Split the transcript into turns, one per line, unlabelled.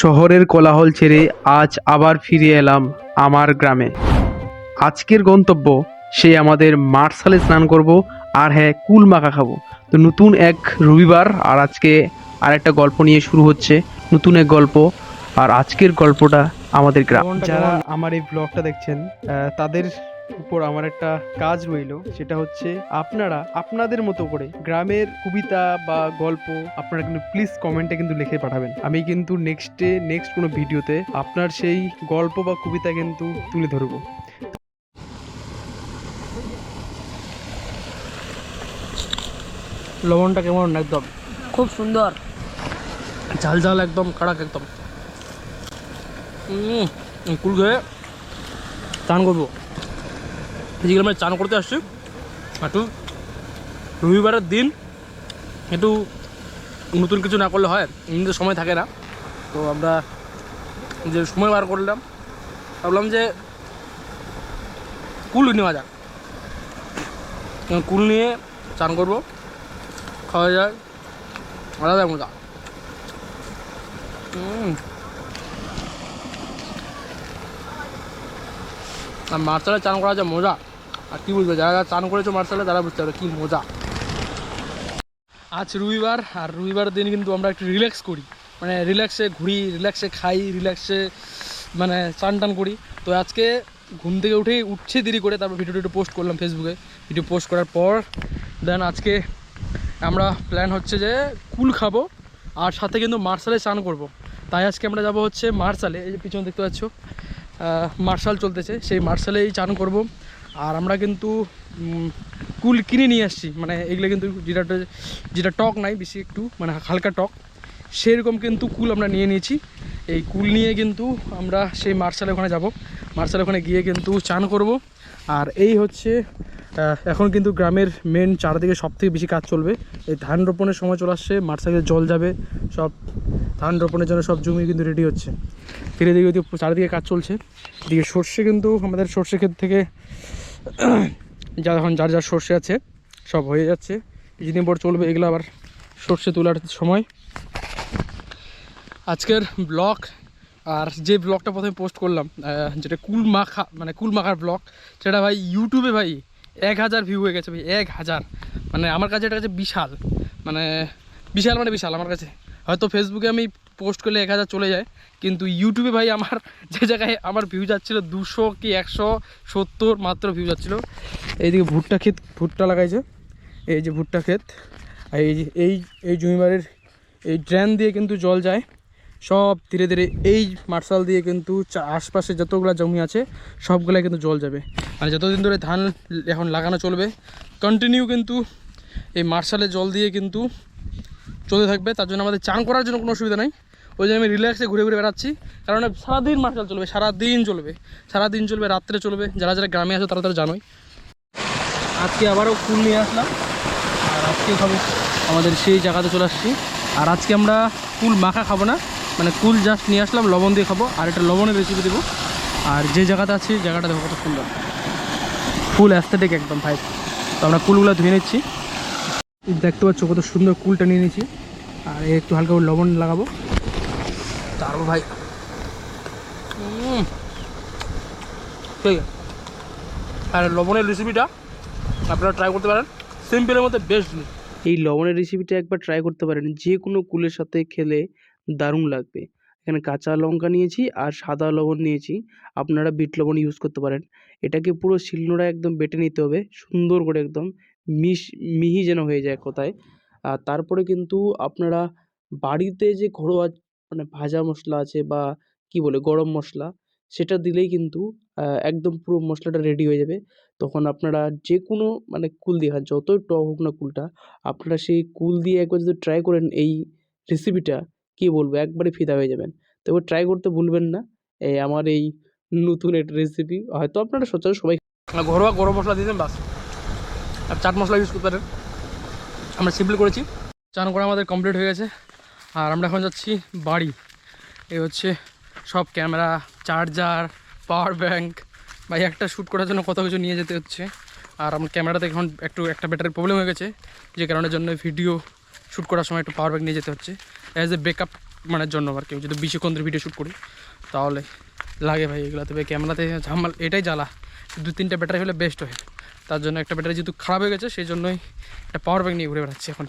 শহরের কোলাহল ছেড়ে আজ আবার ফিরে এলাম আমার গ্রামে। আজকের গন্তব্য সে আমাদের মার্শালে স্নান করব আর হ্যাঁ কুল মাখা খাব। তো নতুন এক রবিবার আর আজকে আরেকটা গল্প নিয়ে শুরু হচ্ছে। নতুন এক গল্প আর আজকের গল্পটা আমাদের গ্রাম। যারা আমার এই ব্লগটা দেখছেন তাদের উপর আমার একটা কাজ রইল, সেটা হচ্ছে আপনারা আপনাদের মতো করে গ্রামের কবিতা বা গল্প আপনারা কিন্তু প্লিজ কমেন্টে কিন্তু লিখে পাঠাবেন। আমি কিন্তু নেক্সটে নেক্সট কোনো ভিডিওতে আপনার সেই গল্প বা কবিতা কিন্তু তুলে ধরবো।
লবণটা কেমন একদম?
খুব সুন্দর।
ঝাল ঝাল একদম কাড়াক একদম। কুল খেয়ে চান করব। আজকে আমরা চান করতে আসছি। একটু রবিবারের দিন একটু নতুন কিছু না করলে হয় এমনিতে সময় থাকে না। তো আমরা যে সময় বার করলাম, ভাবলাম যে কুল নেওয়া যাক। কুল নিয়ে চান করব, খাওয়া যায়, আলাদা মজা। আর মার্শালে চান করা যা মজা। আর কি বুঝবে? যারা চান করেছ মার্শালে তারা বুঝতে পারবে কী মজা। আজ রবিবার, আর রবিবার দিন কিন্তু আমরা একটু রিল্যাক্স করি। মানে রিল্যাক্সে ঘুরি রিল্যাক্সে খাই রিল্যাক্সে মানে চান টান করি। তো আজকে ঘুম থেকে উঠেই উঠছে দেরি করে, তারপর ভিডিওটা একটু পোস্ট করলাম ফেসবুকে ভিডিও পোস্ট করার পর দেন আজকে আমরা প্ল্যান হচ্ছে যে কুল খাব, আর সাথে কিন্তু মার্শালে চান করব। তাই আজকে আমরা যাব হচ্ছে মার্শালে, এই যে পিছনে দেখতে পাচ্ছ মার্শাল চলতেছে, সেই মার্শালেই চান করব। আর আমরা কিন্তু কুল কিনে নিয়ে আসছি। মানে এগুলো কিন্তু যেটা যেটা টক নাই, বেশি একটু মানে হালকা টক। সেরকম কিন্তু কুল আমরা নিয়ে নিয়েছি। এই কুল নিয়ে কিন্তু আমরা সেই মার্শালে ওখানে যাব। মার্শাল ওখানে গিয়ে কিন্তু চান করব। আর এই হচ্ছে এখন কিন্তু গ্রামের মেন চারদিকে সব থেকে বেশি কাজ চলবে। এই ধান রোপণের সময় চলে আসছে মার্শালে জল যাবে, সব ধান রোপণের জন্য সব জমি কিন্তু রেডি হচ্ছে। দিকে ওদিকে চারিদিকে কাজ চলছে। এদিকে সর্ষে কিন্তু আমাদের সর্ষে ক্ষেত থেকে যা এখন যার যার সর্ষে আছে, সব হয়ে যাচ্ছে। কিছুদিন পর চলবে, এগুলো আবার সর্ষে তোলার সময়। আজকের ব্লগ, আর যে ব্লগটা প্রথমে পোস্ট করলাম যেটা কুল মাখা মানে কুল মাখার ব্লগ, সেটা ভাই ইউটিউবে ভাই এক হাজার ভিউ হয়ে গেছে ভাই, এক হাজার। মানে আমার কাছে এটা কাছে বিশাল। মানে বিশাল মানে বিশাল, আমার কাছে। হয়তো ফেসবুকে আমি পোস্ট করলে এক হাজার চলে যায়। কিন্তু ইউটিউবে ভাই আমার যে জায়গায় আমার ভিউ যাচ্ছিল দুশো কি একশো সত্তর মাত্র ভিউ যাচ্ছিল। এইদিকে ভুট্টা ক্ষেত, ভুট্টা লাগাইছে। এই যে ভুট্টা ক্ষেত, আর এই যে, এই এই জমিবাড়ির এই ড্রেন দিয়ে কিন্তু জল যায়। সব ধীরে ধীরে এই মার্শাল দিয়ে কিন্তু আশপাশে যতগুলো জমি আছে, সবগুলাই কিন্তু জল যাবে। মানে যতদিন ধরে ধান এখন লাগানো চলবে কন্টিনিউ কিন্তু এই মার্শালে জল দিয়ে কিন্তু চলতে থাকবে। তার জন্য আমাদের চান করার জন্য কোনো অসুবিধা নাই। ওই জন্য আমি রিল্যাক্সে ঘুরে ঘুরে বেড়াচ্ছি। কারণ সারাদিন মার্শাল চলবে সারাদিন চলবে। সারাদিন চলবে, রাত্রে চলবে। যারা যারা গ্রামে আছে তারা তারা জানোই। আজকে আবারও কুল নিয়ে আসলাম। আর আজকে খাব আমাদের সেই জায়গাতে চলে আসছি। আর আজকে আমরা কুল মাখা খাব না মানে কুল জাস্ট নিয়ে আসলাম, লবণ দিয়ে খাব। আর একটা লবণের রেসিপি দেবো। আর যে জায়গাতে আছি, জায়গাটা দেখো কত সুন্দর। ফুল অ্যাস্থেটিক একদম ভাই। তো আমরা কুলগুলো ধুয়ে নিচ্ছি। দেখতে পাচ্ছ কত সুন্দর কুলটা নিয়ে নিয়েছি। আর একটু হালকা লবণ লাগাবো। তারপর ভাই। ঠিক আছে। আর লবণের রেসিপিটা আপনারা ট্রাই করতে পারেন। সিম্পলের মধ্যে বেস্ট
এই লবণের রেসিপিটা একবার ট্রাই করতে পারেন। যে কোনো কুলের সাথে খেলে দারুণ লাগবে। এখানে কাঁচা লঙ্কা নিয়েছি আর সাদা লবণ নিয়েছি। আপনারা বিট লবণ ইউজ করতে পারেন। এটাকে পুরো শিলনোড়া একদম বেটে নিতে হবে। সুন্দর করে একদম মিশ, মিহি যেন হয়ে যায় কোথায়। আর তারপরে কিন্তু আপনারা বাড়িতে যে ঘরোয়া মানে ভাজা মশলা আছে বা কি বলে গরম মশলা সেটা দিলেই কিন্তু একদম পুরো মশলাটা রেডি হয়ে যাবে। তখন আপনারা যে কোনো মানে কুল দিয়ে খান, যতই টক হোক না কুলটা, আপনারা সেই কুল দিয়ে একবার যদি ট্রাই করেন এই রেসিপিটা কী বলব, একবারে ফিদা হয়ে যাবেন। তো এবার ট্রাই করতে ভুলবেন না এই আমার এই নতুন একটা রেসিপি হয়তো আপনারা সচরাচর সবাই
ঘরোয়া গরম মশলা দিয়ে দেন বাস। আর চাট মশলা ইউজ করতে পারেন। আমরা সিম্পল করেছি। চান করা আমাদের কমপ্লিট হয়ে গেছে। আর আমরা এখন যাচ্ছি বাড়ি। এই হচ্ছে সব ক্যামেরা, চার্জার পাওয়ার ব্যাঙ্ক বা একটা শ্যুট করার জন্য কত কিছু নিয়ে যেতে হচ্ছে। আর আমার ক্যামেরাতে এখন একটু, একটা ব্যাটারির প্রবলেম হয়ে গেছে, যে কারণের জন্য ভিডিও শ্যুট করার সময় একটু পাওয়ার ব্যাঙ্ক নিয়ে যেতে হচ্ছে। অ্যাজ এ ব্যাকআপ মানে জন্য আর কেউ, যদি বেশিক্ষণ ভিডিও শ্যুট করি, তাহলে লাগে ভাই এগুলো তবে ক্যামেরাতে ঝামাল, এটাই জ্বালা। দু তিনটা ব্যাটারি হলে বেস্ট হয়। তার জন্য একটা ব্যাটারি যেহেতু খারাপ হয়ে গেছে, সেই জন্যই একটা পাওয়ার ব্যাংক নিয়ে ঘুরে বেড়াচ্ছি এখন।